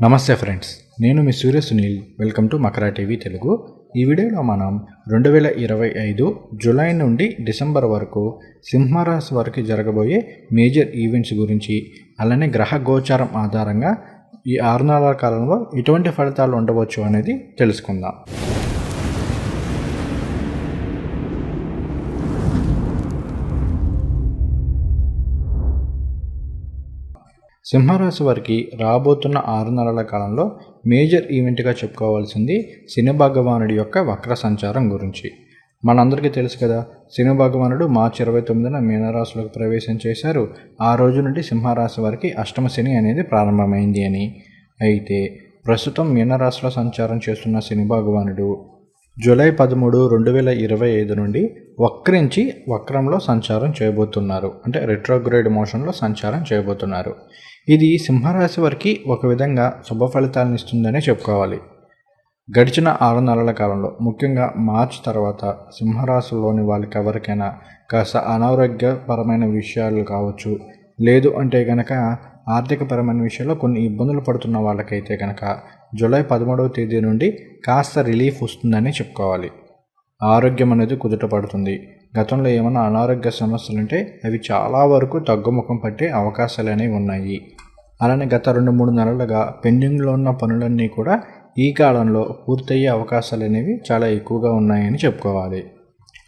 నమస్తే ఫ్రెండ్స్ నేను మీ Surya Sunil. Welcome to Makara TV Telugu. ఈ వీడియోలో మనం రెండు వేల ఇరవై ఐదు జూలై నుండి డిసెంబర్ వరకు సింహరాశి వారికి జరగబోయే మేజర్ ఈవెంట్స్ గురించి అలానే గ్రహ గోచారం ఆధారంగా ఈ ఆరు నెలల కాలంలో ఎటువంటి ఫలితాలు ఉండవచ్చు అనేది తెలుసుకుందాం. సింహరాశి వారికి రాబోతున్న ఆరు నెలల కాలంలో మేజర్ ఈవెంట్గా చెప్పుకోవాల్సింది శని భగవానుడి యొక్క వక్ర సంచారం గురించి. మనందరికీ తెలుసు కదా శని భగవానుడు మార్చి ఇరవై తొమ్మిదిన మీనరాశిలోకి ప్రవేశం చేశారు. ఆ రోజు నుండి సింహరాశి వారికి అష్టమ శని అనేది ప్రారంభమైంది అని. అయితే ప్రస్తుతం మీనరాశిలో సంచారం చేస్తున్న శని భగవానుడు జూలై పదమూడు రెండు వేల ఇరవై ఐదు నుండి వక్రించి వక్రంలో సంచారం చేయబోతున్నారు. అంటే రిట్రోగ్రేడ్ మోషన్లో సంచారం చేయబోతున్నారు. ఇది సింహరాశి వారికి ఒక విధంగా శుభ ఫలితాలను ఇస్తుందనే చెప్పుకోవాలి. గడిచిన ఆరు నెలల కాలంలో ముఖ్యంగా మార్చ్ తర్వాత సింహరాశిలోని వాళ్ళకి ఎవరికైనా కాస్త అనారోగ్యపరమైన విషయాలు కావచ్చు. లేదు అంటే కనుక ఆర్థికపరమైన విషయంలో కొన్ని ఇబ్బందులు పడుతున్న వాళ్ళకైతే కనుక జూలై పదమూడవ తేదీ నుండి కాస్త రిలీఫ్ వస్తుందని చెప్పుకోవాలి. ఆరోగ్యం అనేది కుదుట పడుతుంది. గతంలో ఏమైనా అనారోగ్య సమస్యలు ఉంటే అవి చాలా వరకు తగ్గుముఖం పట్టే అవకాశాలు అనేవి ఉన్నాయి. అలానే గత రెండు మూడు నెలలుగా పెండింగ్లో ఉన్న పనులన్నీ కూడా ఈ కాలంలో పూర్తయ్యే అవకాశాలు అనేవి చాలా ఎక్కువగా ఉన్నాయని చెప్పుకోవాలి.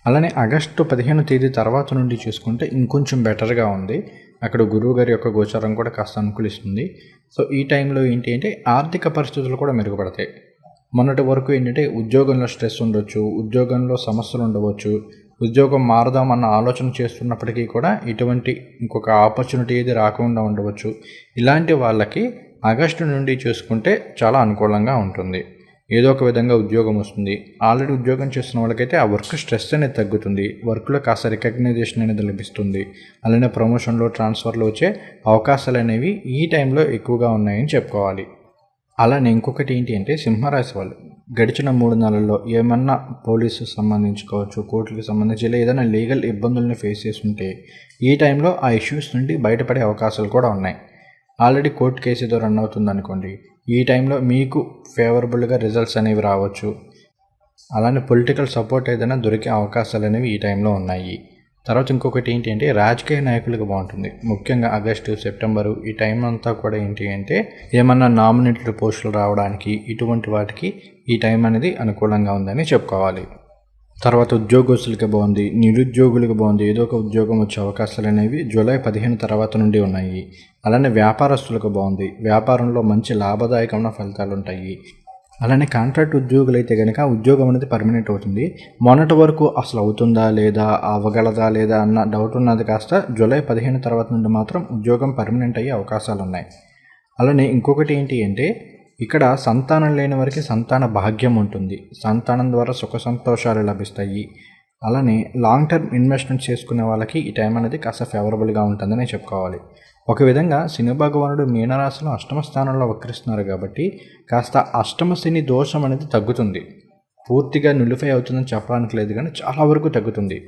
అలానే ఆగస్టు పదిహేను తేదీ తర్వాత నుండి చూసుకుంటే ఇంకొంచెం బెటర్గా ఉంది. అక్కడ గురువు గారి యొక్క గోచారం కూడా కాస్త అనుకూలిస్తుంది. సో ఈ టైంలో ఏంటి అంటే ఆర్థిక పరిస్థితులు కూడా మెరుగుపడతాయి. మొన్నటి వరకు ఏంటంటే ఉద్యోగంలో స్ట్రెస్ ఉండొచ్చు ఉద్యోగంలో సమస్యలు ఉండవచ్చు ఉద్యోగం మారదాం అన్న ఆలోచన చేస్తున్నప్పటికీ కూడా ఇటువంటి ఇంకొక ఆపర్చునిటీ ఏది రాకుండా ఉండవచ్చు. ఇలాంటి వాళ్ళకి ఆగస్టు నుండి చూసుకుంటే చాలా అనుకూలంగా ఉంటుంది. ఏదో ఒక విధంగా ఉద్యోగం వస్తుంది. ఆల్రెడీ ఉద్యోగం చేస్తున్న వాళ్ళకైతే ఆ వర్క్ స్ట్రెస్ అనేది తగ్గుతుంది. వర్క్లో కాస్త రికగ్నైజేషన్ అనేది లభిస్తుంది. అలానే ప్రమోషన్లో ట్రాన్స్ఫర్లో వచ్చే అవకాశాలు అనేవి ఈ టైంలో ఎక్కువగా ఉన్నాయని చెప్పుకోవాలి. అలానే ఇంకొకటి ఏంటి అంటే సింహరాశి వాళ్ళు. గడిచిన మూడు నెలల్లో ఏమన్నా పోలీసు సంబంధించుకోవచ్చు కోర్టులకు సంబంధించి లేదా ఏదైనా లీగల్ ఇబ్బందులను ఫేస్ చేస్తుంటే ఈ టైంలో ఆ ఇష్యూస్ నుండి బయటపడే అవకాశాలు కూడా ఉన్నాయి. ఆల్రెడీ కోర్టు కేసు ఏదో రన్ అవుతుంది అనుకోండి ఈ టైంలో మీకు ఫేవరబుల్గా రిజల్ట్స్ అనేవి రావచ్చు. అలానే పొలిటికల్ సపోర్ట్ ఏదైనా దొరికే అవకాశాలు అనేవి ఈ టైంలో ఉన్నాయి. తర్వాత ఇంకొకటి ఏంటి అంటే రాజకీయ నాయకులకు బాగుంటుంది. ముఖ్యంగా ఆగస్టు సెప్టెంబరు ఈ టైం అంతా కూడా ఏంటి అంటే ఏమన్నా నామినేటెడ్ పోస్టులు రావడానికి ఇటువంటి వాటికి ఈ టైం అనేది అనుకూలంగా ఉందని చెప్పుకోవాలి. తర్వాత ఉద్యోగస్తులకి బాగుంది నిరుద్యోగులకు బాగుంది ఏదో ఒక ఉద్యోగం వచ్చే అవకాశాలు అనేవి జూలై పదిహేను తర్వాత నుండి ఉన్నాయి. అలానే వ్యాపారస్తులకు బాగుంది వ్యాపారంలో మంచి లాభదాయకమైన ఫలితాలు ఉంటాయి. అలానే కాంట్రాక్ట్ ఉద్యోగులు అయితే కనుక ఉద్యోగం అనేది పర్మనెంట్ అవుతుంది. మొన్నటి వరకు అసలు అవుతుందా లేదా అవ్వగలదా లేదా అన్న డౌట్ ఉన్నది కాస్త జూలై పదిహేను తర్వాత నుండి మాత్రం ఉద్యోగం పర్మనెంట్ అయ్యే అవకాశాలు ఉన్నాయి. అలానే ఇంకొకటి ఏంటి అంటే ఇక్కడ సంతానం లేని వారికి సంతాన భాగ్యం ఉంటుంది. సంతానం ద్వారా సుఖ సంతోషాలు లభిస్తాయి. అలానే లాంగ్ టర్మ్ ఇన్వెస్ట్మెంట్ చేసుకునే వాళ్ళకి ఈ టైం అనేది కాస్త ఫేవరబుల్గా ఉంటుందని చెప్పుకోవాలి. ఒక విధంగా శని భగవానుడు మీనరాశిలో అష్టమ స్థానంలో వక్రిస్తున్నారు కాబట్టి కాస్త అష్టమ శని దోషం అనేది తగ్గుతుంది. పూర్తిగా నిలుఫై అవుతుందని చెప్పడానికి లేదు కానీ చాలా వరకు తగ్గుతుంది.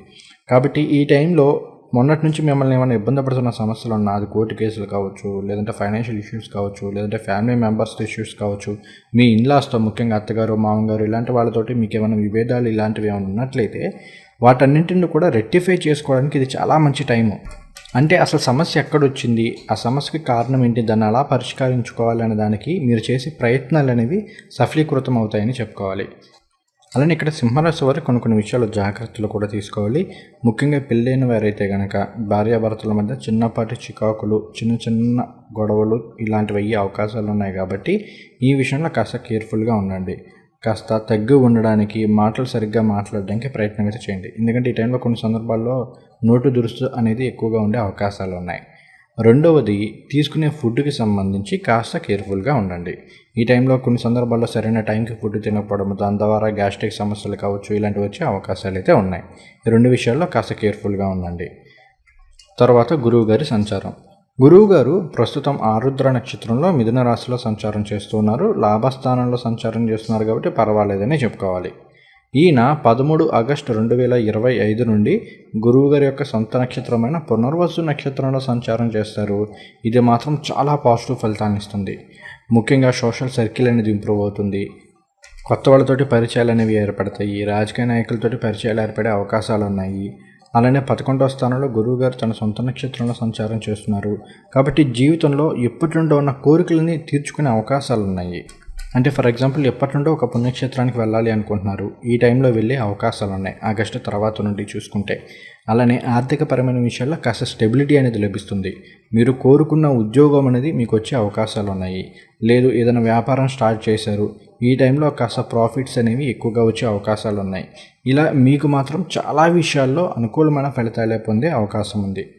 కాబట్టి ఈ టైంలో మొన్నటి నుంచి మిమ్మల్ని ఏమైనా ఇబ్బంది పడుతున్న సమస్యలు ఉన్నా అది కోర్టు కేసులు కావచ్చు లేదంటే ఫైనాన్షియల్ ఇష్యూస్ కావచ్చు లేదంటే ఫ్యామిలీ మెంబర్స్ ఇష్యూస్ కావచ్చు మీ ఇన్లాస్తో ముఖ్యంగా అత్తగారు మామగారు ఇలాంటి వాళ్ళతోటి మీకు ఏమైనా విభేదాలు ఇలాంటివి ఏమైనా ఉన్నట్లయితే వాటన్నింటిని కూడా రెక్టిఫై చేసుకోవడానికి ఇది చాలా మంచి టైము అంటే అసలు సమస్య ఎక్కడొచ్చింది ఆ సమస్యకి కారణం ఏంటి దాన్ని అలా పరిష్కరించుకోవాలి అనే దానికి మీరు చేసే ప్రయత్నాలు అనేవి సఫలీకృతం అవుతాయని చెప్పుకోవాలి. అలానే ఇక్కడ సింహరాశి వారు కొన్ని కొన్ని విషయాలు జాగ్రత్తలు కూడా తీసుకోవాలి. ముఖ్యంగా పెళ్ళైన వారైతే కనుక భార్యాభర్తల మధ్య చిన్నపాటి చికాకులు చిన్న చిన్న గొడవలు ఇలాంటివి అయ్యే అవకాశాలు ఉన్నాయి కాబట్టి ఈ విషయంలో కాస్త కేర్ఫుల్గా ఉండండి. కాస్త తగ్గి ఉండడానికి మాటలు సరిగ్గా మాట్లాడడానికి ప్రయత్నం అయితే చేయండి. ఎందుకంటే ఈ టైంలో కొన్ని సందర్భాల్లో నోటు దురుస్తు అనేది ఎక్కువగా ఉండే అవకాశాలు ఉన్నాయి. రెండవది తీసుకునే ఫుడ్కి సంబంధించి కాస్త కేర్ఫుల్గా ఉండండి. ఈ టైంలో కొన్ని సందర్భాల్లో సరైన టైంకి ఫుడ్ తినకపోవడం దాని ద్వారా గ్యాస్ట్రిక్ సమస్యలు కావచ్చు ఇలాంటివి వచ్చే అవకాశాలు అయితే ఉన్నాయి. ఈ రెండు విషయాల్లో కాస్త కేర్ఫుల్గా ఉండండి. తర్వాత గురువు గారి సంచారం. గురువు గారు ప్రస్తుతం ఆరుద్ర నక్షత్రంలో మిథున రాశిలో సంచారం చేస్తున్నారు. లాభస్థానంలో సంచారం చేస్తున్నారు కాబట్టి పర్వాలేదని చెప్పుకోవాలి. ఈయన పదమూడు ఆగస్టు రెండు వేల ఇరవై ఐదు నుండి గురువుగారి యొక్క సొంత నక్షత్రమైన పునర్వసు నక్షత్రంలో సంచారం చేస్తారు. ఇది మాత్రం చాలా పాజిటివ్ ఫలితాన్ని ఇస్తుంది. ముఖ్యంగా సోషల్ సర్కిల్ అనేది ఇంప్రూవ్ అవుతుంది. కొత్త వాళ్ళతోటి పరిచయాలు అనేవి ఏర్పడతాయి. రాజకీయ నాయకులతోటి పరిచయాలు ఏర్పడే అవకాశాలు ఉన్నాయి. అలానే పదకొండవ స్థానంలో గురువు గారు తన సొంత నక్షత్రంలో సంచారం చేస్తున్నారు. కాబట్టి జీవితంలో ఎప్పటి నుండో ఉన్న కోరికలని తీర్చుకునే అవకాశాలు ఉన్నాయి. అంటే ఫర్ ఎగ్జాంపుల్ ఎప్పటి నుండో ఒక పుణ్యక్షేత్రానికి వెళ్ళాలి అనుకుంటున్నారు. ఈ టైంలో వెళ్ళే అవకాశాలు ఉన్నాయి ఆగస్టు తర్వాత నుండి చూసుకుంటే. అలానే ఆర్థికపరమైన విషయాల్లో కాస్త స్టెబిలిటీ అనేది లభిస్తుంది. మీరు కోరుకున్న ఉద్యోగం అనేది మీకు వచ్చే అవకాశాలు ఉన్నాయి. లేదు ఏదైనా వ్యాపారం స్టార్ట్ చేశారు ఈ టైంలో కాస్త ప్రాఫిట్స్ అనేవి ఎక్కువగా వచ్చే అవకాశాలు ఉన్నాయి. ఇలా మీకు మాత్రం చాలా విషయాల్లో అనుకూలమైన ఫలితాలే పొందే అవకాశం ఉంది.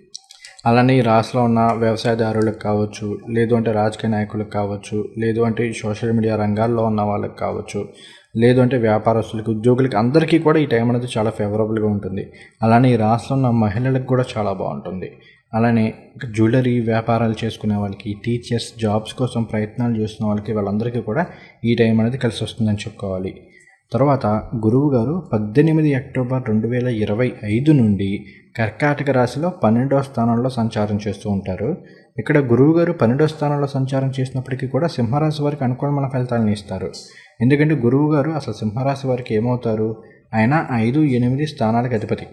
అలానే ఈ రాష్ట్రంలో ఉన్న వ్యవసాయదారులకు కావచ్చు లేదు అంటే రాజకీయ నాయకులకు కావచ్చు లేదు అంటే సోషల్ మీడియా రంగాల్లో ఉన్న వాళ్ళకి కావచ్చు లేదు అంటే వ్యాపారస్తులకి ఉద్యోగులకి అందరికీ కూడా ఈ టైం అనేది చాలా ఫేవరబుల్గా ఉంటుంది. అలానే ఈ రాష్ట్రంలో ఉన్న మహిళలకు కూడా చాలా బాగుంటుంది. అలానే జ్యువెలరీ వ్యాపారాలు చేసుకునే వాళ్ళకి టీచర్స్ జాబ్స్ కోసం ప్రయత్నాలు చేస్తున్న వాళ్ళకి వాళ్ళందరికీ కూడా ఈ టైం అనేది కలిసి వస్తుందని చెప్పుకోవాలి. తర్వాత గురువుగారు పద్దెనిమిది అక్టోబర్ రెండు వేల ఇరవై ఐదు నుండి కర్కాటక రాశిలో పన్నెండవ స్థానంలో సంచారం చేస్తూ ఉంటారు. ఇక్కడ గురువుగారు పన్నెండో పన్నెండవ స్థానంలో సంచారం చేసినప్పటికీ కూడా సింహరాశి వారికి అనుకూలమైన ఫలితాలను ఇస్తారు. ఎందుకంటే గురువు గారు అసలు సింహరాశి వారికి ఏమవుతారు? ఆయన ఐదు ఎనిమిది స్థానాలకు అధిపతి.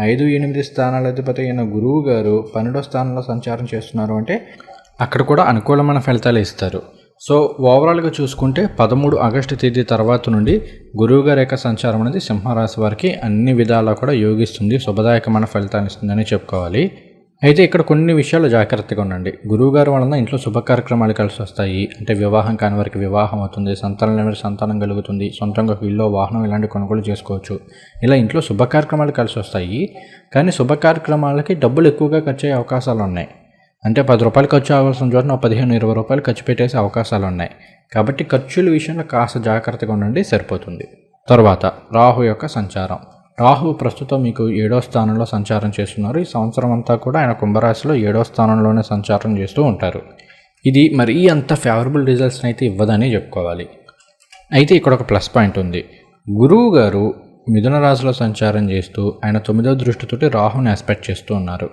ఐదు ఎనిమిది స్థానాల అధిపతి అయిన గురువు గారు పన్నెండో స్థానంలో సంచారం చేస్తున్నారు అంటే అక్కడ కూడా అనుకూలమైన ఫలితాలు ఇస్తారు. సో ఓవరాల్గా చూసుకుంటే పదమూడు ఆగస్టు తేదీ తర్వాత నుండి గురువుగారి యొక్క సంచారం అనేది సింహరాశి వారికి అన్ని విధాలా కూడా యోగిస్తుంది శుభదాయకమైన ఫలితాన్ని ఇస్తుందని చెప్పుకోవాలి. అయితే ఇక్కడ కొన్ని విషయాలు జాగ్రత్తగా ఉండండి. గురువుగారు వలన ఇంట్లో శుభ కార్యక్రమాలు కలిసి వస్తాయి. అంటే వివాహం కాని వారికి వివాహం అవుతుంది సంతానం లేని వారికి సంతానం కలుగుతుంది సొంతంగా ఒక ఇల్లు వాహనం ఇలాంటి కొనుగోలు చేసుకోవచ్చు. ఇలా ఇంట్లో శుభ కార్యక్రమాలు కలిసి వస్తాయి. కానీ శుభ కార్యక్రమాలకి డబ్బులు ఎక్కువగా ఖర్చు అయ్యే అవకాశాలు ఉన్నాయి. అంటే పది రూపాయలు ఖర్చు అవ్వాల్సిన చోట పదిహేను ఇరవై రూపాయలు ఖర్చు పెట్టేసే అవకాశాలు ఉన్నాయి కాబట్టి ఖర్చుల విషయంలో కాస్త జాగ్రత్తగా ఉండండి సరిపోతుంది. తర్వాత రాహు యొక్క సంచారం. రాహు ప్రస్తుతం మీకు ఏడో స్థానంలో సంచారం చేస్తున్నారు. ఈ సంవత్సరం అంతా కూడా ఆయన కుంభరాశిలో ఏడో స్థానంలోనే సంచారం చేస్తూ ఉంటారు. ఇది మరీ అంత ఫేవరబుల్ రిజల్ట్స్ని అయితే ఇవ్వదని చెప్పుకోవాలి. అయితే ఇక్కడ ఒక ప్లస్ పాయింట్ ఉంది. గురువు గారు మిథున రాశిలో సంచారం చేస్తూ ఆయన తొమ్మిదో దృష్టితోటి రాహుని ఎక్స్పెక్ట్ చేస్తూ ఉన్నారు.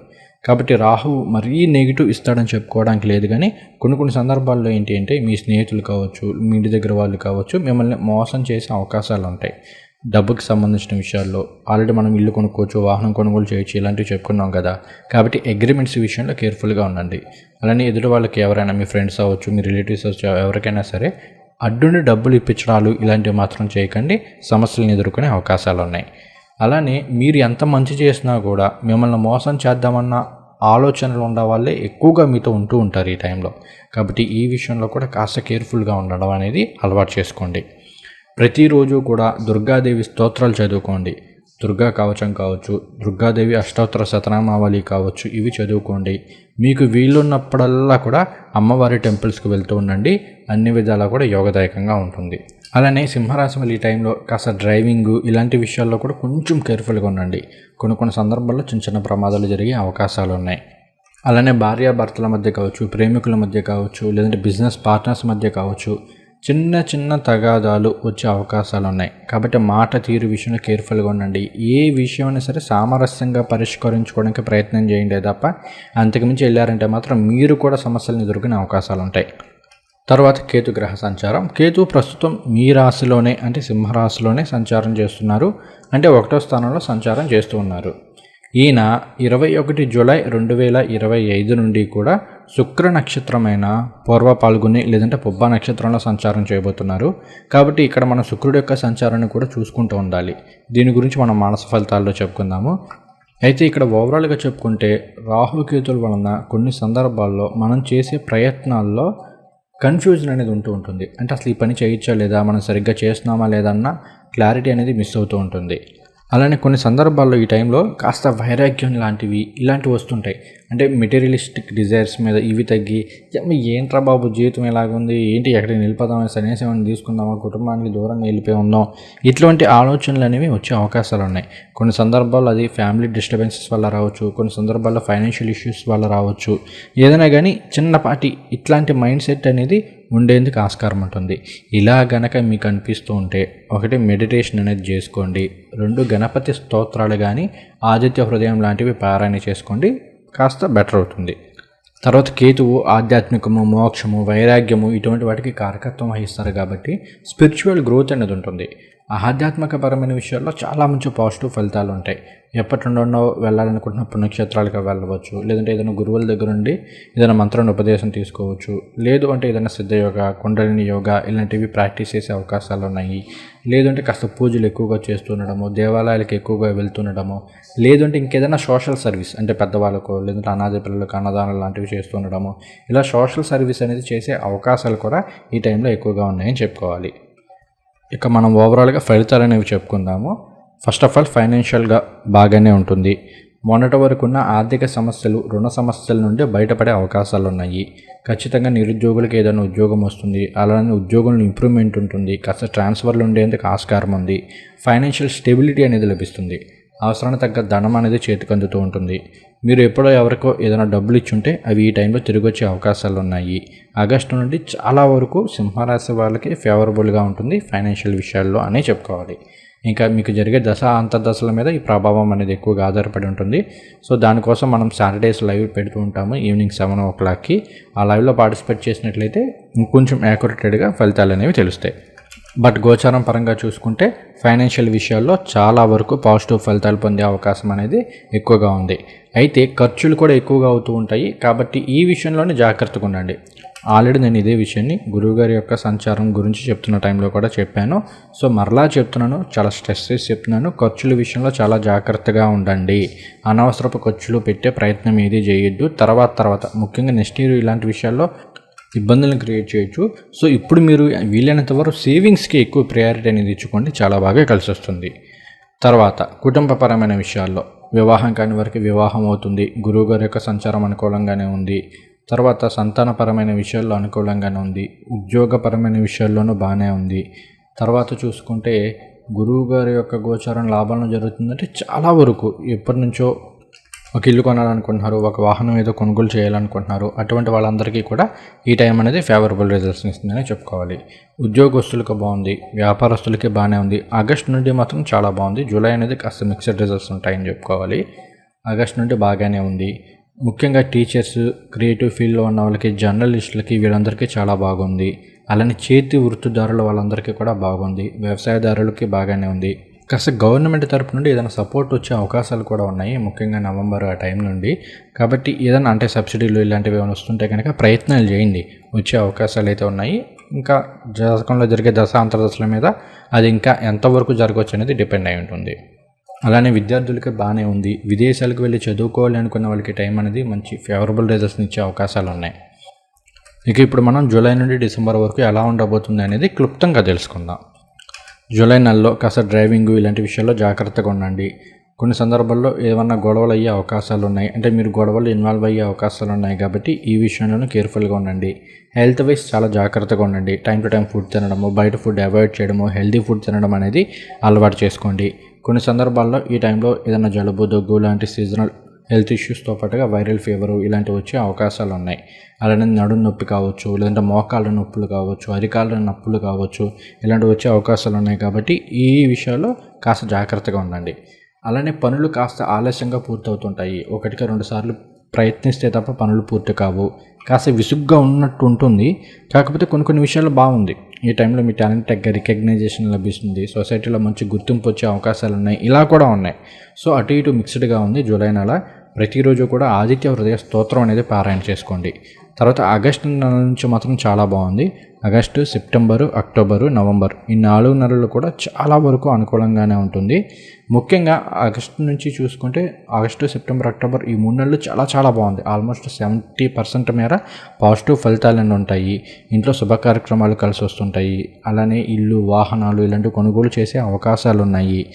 కాబట్టి రాహువు మరీ నెగిటివ్ ఇస్తాడని చెప్పుకోవడానికి లేదు కానీ కొన్ని కొన్ని సందర్భాల్లో ఏంటి అంటే మీ స్నేహితులు కావచ్చు మీ ఇంటి దగ్గర వాళ్ళు కావచ్చు మిమ్మల్ని మోసం చేసే అవకాశాలు ఉంటాయి. డబ్బుకి సంబంధించిన విషయాల్లో ఆల్రెడీ మనం ఇల్లు కొనుక్కోవచ్చు వాహనం కొనుగోలు చేయొచ్చు ఇలాంటివి చెప్పుకున్నాం కదా. కాబట్టి అగ్రిమెంట్స్ విషయంలో కేర్ఫుల్గా ఉండండి. అలానే ఎదుటి వాళ్ళకి ఎవరైనా మీ ఫ్రెండ్స్ అవ్వచ్చు మీ రిలేటివ్స్ అవ్వచ్చు ఎవరికైనా సరే అడ్డుని డబ్బులు ఇప్పించడాలు ఇలాంటివి మాత్రం చేయకండి. సమస్యలను ఎదుర్కొనే అవకాశాలు ఉన్నాయి. అలానే మీరు ఎంత మంచి చేసినా కూడా మిమ్మల్ని మోసం చేద్దామన్న ఆలోచనలు ఉన్న వాళ్ళే ఎక్కువగా మీతో ఉంటూ ఉంటారు ఈ టైంలో. కాబట్టి ఈ విషయంలో కూడా కాస్త కేర్ఫుల్గా ఉండడం అనేది అలవాటు చేసుకోండి. ప్రతిరోజు కూడా దుర్గాదేవి స్తోత్రాలు చదువుకోండి. దుర్గా కవచం కావచ్చు దుర్గాదేవి అష్టోత్తర శతనామావళి కావచ్చు ఇవి చదువుకోండి. మీకు వీలున్నప్పుడల్లా కూడా అమ్మవారి టెంపుల్స్కి వెళ్తూ ఉండండి. అన్ని విధాలా కూడా యోగదాయకంగా ఉంటుంది. అలానే సింహరాశి వాళ్ళు ఈ టైంలో కాస్త డ్రైవింగ్ ఇలాంటి విషయాల్లో కూడా కొంచెం కేర్ఫుల్గా ఉండండి. కొన్ని కొన్ని సందర్భాల్లో చిన్న చిన్న ప్రమాదాలు జరిగే అవకాశాలు ఉన్నాయి. అలానే భార్యాభర్తల మధ్య కావచ్చు ప్రేమికుల మధ్య కావచ్చు లేదంటే బిజినెస్ పార్ట్నర్స్ మధ్య కావచ్చు చిన్న చిన్న తగాదాలు వచ్చే అవకాశాలు ఉన్నాయి. కాబట్టి మాట తీరు విషయంలో కేర్ఫుల్గా ఉండండి. ఏ విషయమైనా సరే సామరస్యంగా పరిష్కరించుకోవడానికి ప్రయత్నం చేయండి తప్ప అంతకుమించి వెళ్ళారంటే మాత్రం మీరు కూడా సమస్యలను ఎదుర్కొనే అవకాశాలు ఉంటాయి. తర్వాత కేతు గ్రహ సంచారం. కేతు ప్రస్తుతం మీ రాశిలోనే అంటే సింహరాశిలోనే సంచారం చేస్తున్నారు. అంటే ఒకటో స్థానంలో సంచారం చేస్తూ ఉన్నారు. ఈయన ఇరవై ఒకటి జూలై రెండు వేల ఇరవై ఐదు నుండి కూడా శుక్ర నక్షత్రమైన పూర్వ పాల్గొని లేదంటే పుబ్బ నక్షత్రంలో సంచారం చేయబోతున్నారు. కాబట్టి ఇక్కడ మన శుక్రుడు యొక్క సంచారాన్ని కూడా చూసుకుంటూ ఉండాలి. దీని గురించి మనం మానస ఫలితాల్లో చెప్పుకుందాము. అయితే ఇక్కడ ఓవరాల్గా చెప్పుకుంటే రాహుకేతుల వలన కొన్ని సందర్భాల్లో మనం చేసే ప్రయత్నాల్లో కన్ఫ్యూజన్ అనేది ఉంటూ ఉంటుంది. అంటే అసలు ఈ పని చేయొచ్చా లేదా మనం సరిగ్గా చేస్తున్నామా లేదా అన్న క్లారిటీ అనేది మిస్ అవుతూ ఉంటుంది. అలానే కొన్ని సందర్భాల్లో ఈ టైంలో కాస్త వైరాగ్యం లాంటివి ఇలాంటివి వస్తుంటాయి. అంటే మెటీరియలిస్టిక్ డిజైర్స్ మీద ఇవి తగ్గి ఏంట్రా బాబు జీవితం ఎలాగుంది ఏంటి ఎక్కడికి నిలిపోదామా సన్యాసం ఏమైనా తీసుకుందామా? కుటుంబానికి దూరంగా వెళ్ళిపోయి ఉందాం ఇటువంటి ఆలోచనలు అనేవి వచ్చే అవకాశాలు ఉన్నాయి. కొన్ని సందర్భాల్లో అది ఫ్యామిలీ డిస్టర్బెన్సెస్ వల్ల రావచ్చు. కొన్ని సందర్భాల్లో ఫైనాన్షియల్ ఇష్యూస్ వల్ల రావచ్చు. ఏదైనా కానీ చిన్నపాటి ఇట్లాంటి మైండ్ సెట్ అనేది ఉండేందుకు ఆస్కారం ఉంటుంది. ఇలా గనక మీకు అనిపిస్తూ ఉంటే ఒకటి మెడిటేషన్ అనేది చేసుకోండి. రెండు గణపతి స్తోత్రాలు కానీ ఆదిత్య హృదయం లాంటివి పారాయణ చేసుకోండి. కాస్త బెటర్ అవుతుంది. తర్వాత కేతువు ఆధ్యాత్మికము మోక్షము వైరాగ్యము ఇటువంటి వాటికి కారకత్వం వహిస్తారు కాబట్టి స్పిరిచువల్ గ్రోత్ అనేది ఉంటుంది. ఆధ్యాత్మికపరమైన విషయాల్లో చాలా మంచి పాజిటివ్ ఫలితాలు ఉంటాయి. ఎప్పటి నుండో వెళ్ళాలనుకుంటున్న పుణ్యక్షేత్రాలకు వెళ్ళవచ్చు లేదంటే ఏదైనా గురువుల దగ్గర నుండి ఏదైనా మంత్రాన్ని ఉపదేశం తీసుకోవచ్చు లేదు అంటే ఏదైనా సిద్ధ యోగా కుండలిని యోగా ఇలాంటివి ప్రాక్టీస్ చేసే అవకాశాలు ఉన్నాయి. లేదంటే కాస్త పూజలు ఎక్కువగా చేస్తుండడము దేవాలయాలకు ఎక్కువగా వెళ్తుండడము లేదంటే ఇంకేదైనా సోషల్ సర్వీస్ అంటే పెద్దవాళ్ళకు లేదంటే అనాథ పిల్లలకు అన్నదానాలు లాంటివి చేస్తుండడము ఇలా సోషల్ సర్వీస్ అనేది చేసే అవకాశాలు కూడా ఈ టైంలో ఎక్కువగా ఉన్నాయని చెప్పుకోవాలి. ఇక మనం ఓవరాల్గా ఫలితాలు అనేవి చెప్పుకుందాము. ఫస్ట్ ఆఫ్ ఆల్ ఫైనాన్షియల్గా బాగానే ఉంటుంది. మొన్నటి వరకు ఉన్న ఆర్థిక సమస్యలు రుణ సమస్యల నుండి బయటపడే అవకాశాలు ఉన్నాయి ఖచ్చితంగా నిరుద్యోగులకు ఏదైనా ఉద్యోగం వస్తుంది. అలానే ఉద్యోగంలో ఇంప్రూవ్మెంట్ ఉంటుంది. కాస్త ట్రాన్స్ఫర్లు ఉండేందుకు ఆస్కారం ఉంది. ఫైనాన్షియల్ స్టెబిలిటీ అనేది లభిస్తుంది. అవసరానికి తగ్గ ధనం అనేది చేతికి అందుతూ ఉంటుంది. మీరు ఎప్పుడో ఎవరికో ఏదైనా డబ్బులు ఇచ్చుంటే అవి ఈ టైంలో తిరిగి వచ్చే అవకాశాలు ఉన్నాయి ఆగస్టు నుండి చాలా వరకు సింహరాశి వాళ్ళకి ఫేవరబుల్గా ఉంటుంది ఫైనాన్షియల్ విషయాల్లో అనే చెప్పుకోవాలి. ఇంకా మీకు జరిగే దశ అంతర్దశల మీద ఈ ప్రభావం అనేది ఎక్కువగా ఆధారపడి ఉంటుంది. సో దానికోసం మనం సాటర్డేస్ లైవ్ పెడుతూ ఉంటాము ఈవినింగ్ సెవెన్ ఓ క్లాక్కి. ఆ లైవ్లో పార్టిసిపేట్ చేసినట్లయితే ఇంకొంచెం యాక్యురేటెడ్గా ఫలితాలు అనేవి తెలుస్తాయి. బట్ గోచారం పరంగా చూసుకుంటే ఫైనాన్షియల్ విషయాల్లో చాలా వరకు పాజిటివ్ ఫలితాలు పొందే అవకాశం అనేది ఎక్కువగా ఉంది. అయితే ఖర్చులు కూడా ఎక్కువగా అవుతూ ఉంటాయి. కాబట్టి ఈ విషయంలోనే జాగ్రత్తగా ఉండండి. ఆల్రెడీ నేను ఇదే విషయాన్ని గురువుగారి యొక్క సంచారం గురించి చెప్తున్న టైంలో కూడా చెప్పాను. సో మరలా చెప్తున్నాను చాలా స్ట్రెస్ చేసి చెప్తున్నాను. ఖర్చుల విషయంలో చాలా జాగ్రత్తగా ఉండండి. అనవసరపు ఖర్చులు పెట్టే ప్రయత్నం ఏది చేయొద్దు. తర్వాత తర్వాత ముఖ్యంగా నెక్స్ట్ ఇయర్ ఇలాంటి విషయాల్లో ఇబ్బందులను క్రియేట్ చేయొచ్చు. సో ఇప్పుడు మీరు వీలైనంత వరకు సేవింగ్స్కి ఎక్కువ ప్రయారిటీ అనేది ఇచ్చుకోండి. చాలా బాగా కలిసి వస్తుంది. తర్వాత కుటుంబపరమైన విషయాల్లో వివాహం కాని వారికి వివాహం అవుతుంది. గురువుగారి యొక్క సంచారం అనుకూలంగానే ఉంది. తర్వాత సంతానపరమైన విషయాల్లో అనుకూలంగానే ఉంది. ఉద్యోగపరమైన విషయాల్లోనూ బాగానే ఉంది. తర్వాత చూసుకుంటే గురువు గారి యొక్క గోచారం లాభాలను జరుగుతుందంటే చాలా వరకు. ఎప్పటి నుంచో ఒక ఇల్లు కొనాలనుకుంటున్నారు ఒక వాహనం ఏదో కొనుగోలు చేయాలనుకుంటున్నారు. అటువంటి వాళ్ళందరికీ కూడా ఈ టైం అనేది ఫేవరబుల్ రిజల్ట్స్ ఇస్తుందని చెప్పుకోవాలి. ఉద్యోగస్తులకు బాగుంది వ్యాపారస్తులకి బాగానే ఉంది. ఆగస్ట్ నుండి మాత్రం చాలా బాగుంది. జూలై అనేది కాస్త మిక్సడ్ రిజల్ట్స్ ఉంటాయని చెప్పుకోవాలి. ఆగస్ట్ నుండి బాగానే ఉంది. ముఖ్యంగా టీచర్స్ క్రియేటివ్ ఫీల్డ్లో ఉన్న వాళ్ళకి జర్నలిస్టులకి వీళ్ళందరికీ చాలా బాగుంది. అలానే చేతి వృత్తిదారుల వాళ్ళందరికీ కూడా బాగుంది. వ్యవసాయదారులకి బాగానే ఉంది. కాస్త గవర్నమెంట్ తరపు నుండి ఏదైనా సపోర్ట్ వచ్చే అవకాశాలు కూడా ఉన్నాయి ముఖ్యంగా నవంబర్ ఆ టైం నుండి. కాబట్టి ఏదైనా అంటే సబ్సిడీలు ఇలాంటివి ఏమైనా వస్తుంటే కనుక ప్రయత్నాలు చేయండి. వచ్చే అవకాశాలు అయితే ఉన్నాయి. ఇంకా జాతకంలో జరిగే దశ అంతర్దశల మీద అది ఇంకా ఎంతవరకు జరగవచ్చు అనేది డిపెండ్ అయి ఉంటుంది. అలానే విద్యార్థులకి బాగానే ఉంది. విదేశాలకు వెళ్ళి చదువుకోవాలి అనుకున్న వాళ్ళకి టైం అనేది మంచి ఫేవరబుల్ రిజల్ట్స్ని ఇచ్చే అవకాశాలు ఉన్నాయి. ఇక ఇప్పుడు మనం జూలై నుండి డిసెంబర్ వరకు ఎలా ఉండబోతుంది అనేది క్లుప్తంగా తెలుసుకుందాం. జూలై నెలలో కాస్త డ్రైవింగ్ ఇలాంటి విషయాల్లో జాగ్రత్తగా ఉండండి. కొన్ని సందర్భాల్లో ఏమన్నా గొడవలు అయ్యే అవకాశాలు ఉన్నాయి. అంటే మీరు గొడవలు ఇన్వాల్వ్ అయ్యే అవకాశాలు ఉన్నాయి కాబట్టి ఈ విషయంలోనూ కేర్ఫుల్గా ఉండండి. హెల్త్ వైజ్ చాలా జాగ్రత్తగా ఉండండి. టైం టు టైం ఫుడ్ తినడము బయట ఫుడ్ అవాయిడ్ చేయడము హెల్దీ ఫుడ్ తినడం అనేది అలవాటు చేసుకోండి. కొన్ని సందర్భాల్లో ఈ టైంలో ఏదైనా జలుబు దగ్గు లాంటి సీజనల్ హెల్త్ ఇష్యూస్తో పాటుగా వైరల్ ఫీవరు ఇలాంటివి వచ్చే అవకాశాలు ఉన్నాయి. అలానే నడుము నొప్పి కావచ్చు లేదంటే మోకాళ్ళ నొప్పులు కావచ్చు అరికాళ్ళ నొప్పులు కావచ్చు ఇలాంటివి వచ్చే అవకాశాలు ఉన్నాయి కాబట్టి ఈ విషయాల్లో కాస్త జాగ్రత్తగా ఉండండి. అలానే పనులు కాస్త ఆలస్యంగా పూర్తవుతుంటాయి. ఒకటికి రెండు సార్లు ప్రయత్నిస్తే తప్ప పనులు పూర్తి కావు. కాస్త విసుగ్గా ఉన్నట్టు ఉంటుంది. కాకపోతే కొన్ని కొన్ని విషయాలు బాగుంది. ఈ టైంలో మీ టాలెంట్ తగ్గ రికగ్నైజేషన్ లభిస్తుంది. సొసైటీలో మంచి గుర్తింపు వచ్చే అవకాశాలు ఉన్నాయి. ఇలా కూడా ఉన్నాయి. సో అటు ఇటు మిక్స్డ్గా ఉంది జూలై నెల. ప్రతిరోజు కూడా ఆదిత్య హృదయ స్తోత్రం అనేది పారాయణ చేసుకోండి. తర్వాత ఆగస్టు నెల నుంచి మాత్రం చాలా బాగుంది. ఆగస్టు సెప్టెంబరు అక్టోబరు నవంబర్ ఈ నాలుగు నెలలు కూడా చాలా వరకు అనుకూలంగానే ఉంటుంది. ముఖ్యంగా ఆగస్టు నుంచి చూసుకుంటే ఆగస్టు సెప్టెంబర్ అక్టోబర్ ఈ మూడు నెలలు చాలా చాలా బాగుంది. ఆల్మోస్ట్ సెవెంటీ పర్సెంట్ మేర పాజిటివ్ ఫలితాలు ఉంటాయి. ఇంట్లో శుభ కార్యక్రమాలు కలిసి వస్తుంటాయి. అలానే ఇల్లు వాహనాలు ఇలాంటివి కొనుగోలు చేసే అవకాశాలు ఉన్నాయి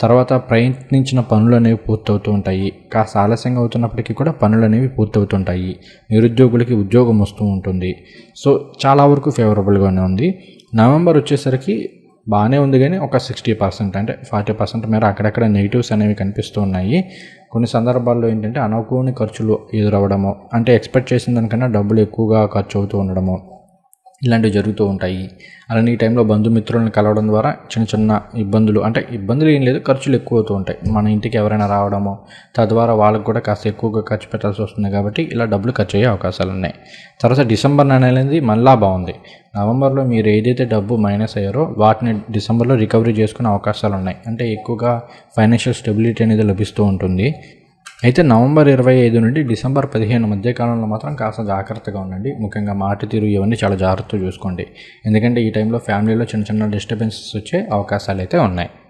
తర్వాత ప్రయత్నించిన పనులు అనేవి పూర్తవుతూ ఉంటాయి. కాస్త ఆలస్యంగా అవుతున్నప్పటికీ కూడా పనులు అనేవి పూర్తవుతుంటాయి. నిరుద్యోగులకి ఉద్యోగం వస్తూ ఉంటుంది. సో చాలా వరకు ఫేవరబుల్గానే ఉంది. నవంబర్ వచ్చేసరికి బాగానే ఉంది కానీ ఒక సిక్స్టీ పర్సెంట్ అంటే ఫార్టీ పర్సెంట్ మేర అక్కడక్కడ నెగిటివ్స్ అనేవి కనిపిస్తూ ఉన్నాయి. కొన్ని సందర్భాల్లో ఏంటంటే అనుకోని ఖర్చులు ఎదురవ్వడము అంటే ఎక్స్పెక్ట్ చేసిన దానికన్నా డబ్బులు ఎక్కువగా ఖర్చు అవుతూ ఉండడము. ఇలాంటివి జరుగుతూ ఉంటాయి. అలానే ఈ టైంలో బంధుమిత్రులను కలవడం ద్వారా చిన్న చిన్న ఇబ్బందులు అంటే ఇబ్బందులు ఏం లేదు ఖర్చులు ఎక్కువ అవుతూ ఉంటాయి. మన ఇంటికి ఎవరైనా రావడమో తద్వారా వాళ్ళకు కూడా కాస్త ఎక్కువగా ఖర్చు పెట్టాల్సి వస్తుంది కాబట్టి ఇలా డబ్బులు ఖర్చు అయ్యే అవకాశాలు ఉన్నాయి. తర్వాత డిసెంబర్ నెల అనేది మళ్ళా బాగుంది. నవంబర్లో మీరు ఏదైతే డబ్బు మైనస్ అయ్యారో వాటిని డిసెంబర్లో రికవరీ చేసుకునే అవకాశాలు ఉన్నాయి. అంటే ఎక్కువగా ఫైనాన్షియల్ స్టెబిలిటీ అనేది లభిస్తూ ఉంటుంది. అయితే నవంబర్ ఇరవై ఐదు నుండి డిసెంబర్ పదిహేను మధ్య కాలంలో మాత్రం కాస్త జాగ్రత్తగా ఉండండి. ముఖ్యంగా మాట తీరు ఇవన్నీ చాలా జాగ్రత్తగా చూసుకోండి. ఎందుకంటే ఈ టైంలో ఫ్యామిలీలో చిన్న చిన్న డిస్టర్బెన్సెస్ వచ్చే అవకాశాలు అయితే ఉన్నాయి.